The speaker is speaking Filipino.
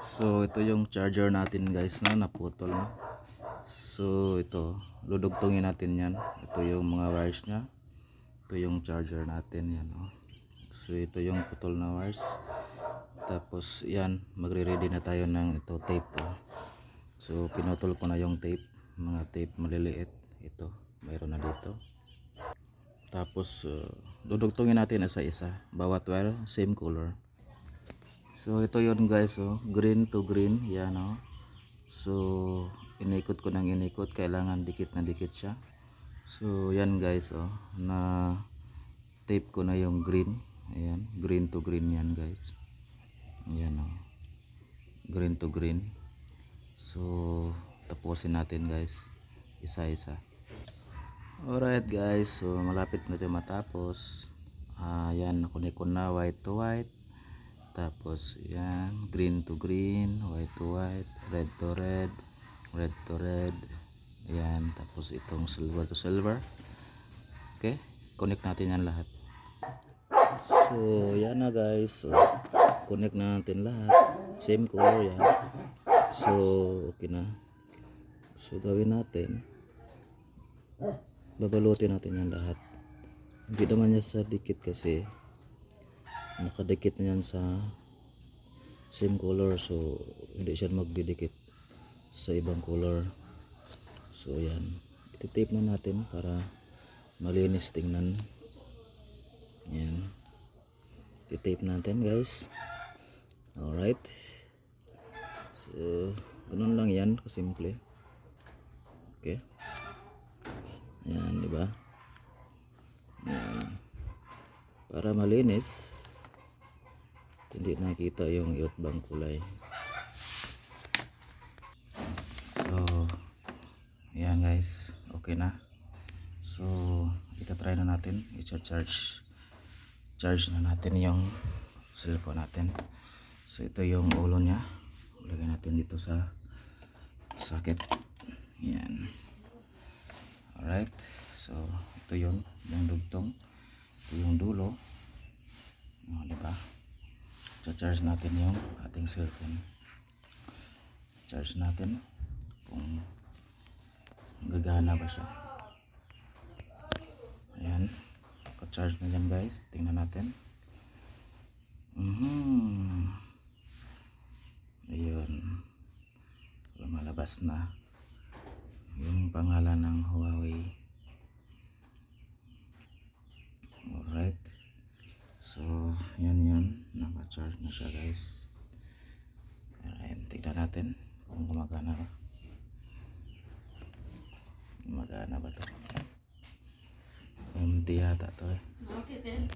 So ito yung charger natin guys no, naputol no. So ito, dudugtungin natin yan. Ito yung mga wires niya. Ito yung charger natin yan no. So ito yung putol na wires. Tapos yan, magre-ready na tayo ng ito tape oh. So pinutol ko na yung tape, mga tape maliliit. Ito, mayroon na dito. Tapos uh, dudugtungin natin isa-isa. Bawat wire same color. So ito yon guys oh, green to green, yan oh. So inikot ko ng inikot, kailangan dikit na dikit siya. So yan guys oh, na tape ko na yung green. Ayan, green to green yan guys. Ayan oh. Green to green. So tapusin natin guys, isa-isa. Alright guys, so malapit na ito matapos. Ah, yan, nakunik ko na white to white. Tapos yan, green to green, white to white, red to red, red to red. Yan, tapos itong silver to silver. Okay, connect natin yan lahat. So, yan na guys. So, connect na natin lahat. Same color yan. So, okay na. So, gawin natin. Babalutin natin yan lahat. Hindi naman niya sa dikit kasi nakadikit na yan sa same color so hindi siya magdidikit sa ibang color. So yan. Ititape na natin para malinis tingnan. Yan. Ititape natin guys. Alright. So ganun lang yan kasimple. Okay. Yan di ba? Yan. Para malinis hindi nakita yung iot bang kulay. So yan guys. Okay na. So itatry na natin. I-charge charge na natin yung cellphone natin. So ito yung ulo nya lagay natin dito sa socket. Yan alright. So ito yun yung dugtong ito yung dulo. O, diba charge natin yung ating cellphone. Charge natin kung gagana ba siya. Ayan. Ka-charge na dyan guys. Tingnan natin. Mhm ayun. Lumalabas na yung pangalan ng Huawei. Alright. So yan yan naka-charge na siya guys. Alright tignan natin kung gumagana ba. Gumagana ba to? Empty yata to eh. Okay then.